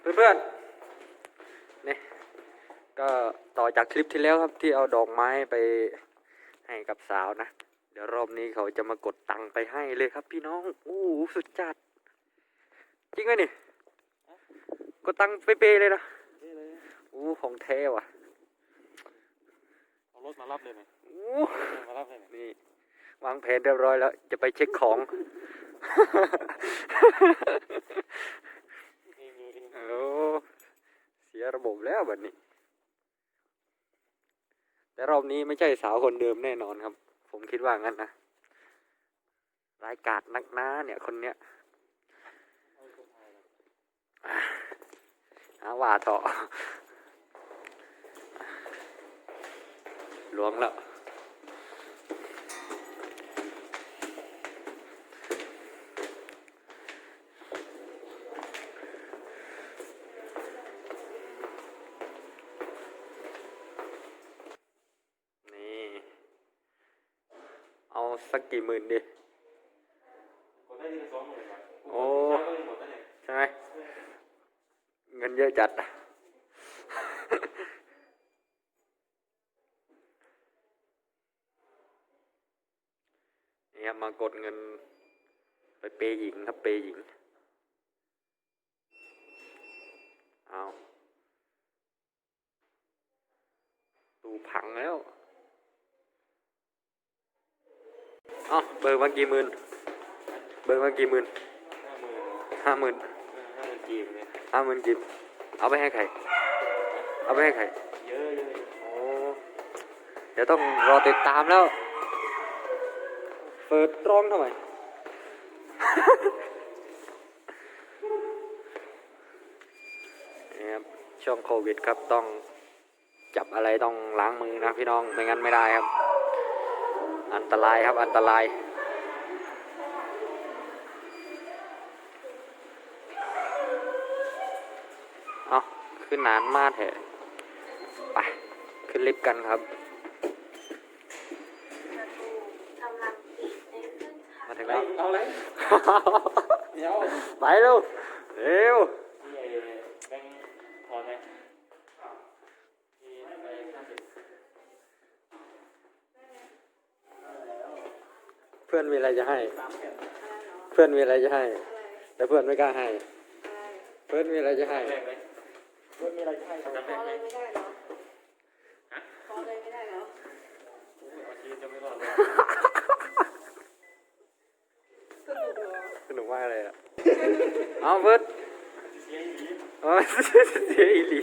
เพื่อนๆนี่ก็ต่อจากคลิปที่แล้วครับที่เอาดอกไม้ไปให้กับสาวนะ เดี๋ยวรอบนี้เขาจะมากดตังค์ไปให้เลยครับ พี่น้องอู้หูสุดจัด จริงไหมนี่กดตังค์ไปเปย์เลยนะนี่เลยอู้ของแท้ว่ะเอารถมารับเลยไหมอู้มารับเลยไหมนี่วางแผนเรียบร้อยแล้ว จะไปเช็คของ เองดูเอง โอ้เสีย ระบบแล้วแบบนี้ แต่รอบนี้ไม่ใช่สาวคนเดิมแน่นอนครับ ผมคิดว่างั้นนะรายการนักหน้าเนี่ยคนเนี้ยอาคนไทยเลยหาว่าเถอะหลวงแล้วนี่ เอา สักกี่หมื่นดิกดได้ทีละสองหมื่นบาทโอ้ใช้ก็เลยหมดแล้วเนี่ยใช่ไหมเงินเยอะจัด นี่ครับมากดเงิน ไปเปย์หญิงครับเปย์หญิงเอาตูพังแล้วเอ๋อเบิกมากี่หมื่นเบิกมากี่หมื่นห้าหมื่นห้าหมื่นห้าหมื่นกีบเนี่ยห้าหมื่นกิบเอาไปให้ใครเอาไปให้ใครเยอะเยโอ้เดี๋ยวต้องรอติดตามแล้วเปิดร้องทำไมนี่ครับช่วงโควิดครับต้องจับอะไรต้องล้างมือนะพี่น้องไม่งั้นไม่ได้ครับ อันตรายครับอันตราย เอาขึ้นนานมากเถอะไปขึ้นลิฟต์กันครับ มาถึงแล้ว เอาเลย เดี๋ยว ไปเร็วเร็ว นี่ไอ้แบงค์ถอนไหมนี่ไปห้าสิบ เพื่อนมีอะไรจะให้ เพื่อนมีอะไรจะให้ แต่เพื่อนไม่กล้าให้ เพื่อนมีอะไรจะให้แบงค์ไหมเพื่อนมีอะไรจะให้ทำแบพองค์ไหเลมยไม่ได้เหรอพอเลยไม่ได้เหรอโอ้ยเอาชีวิตจะไม่รอดเลยสนุกเหรอสนุกมากเลยอะเอาเพื่อนเสียอีกทีเอาเสียอีหลี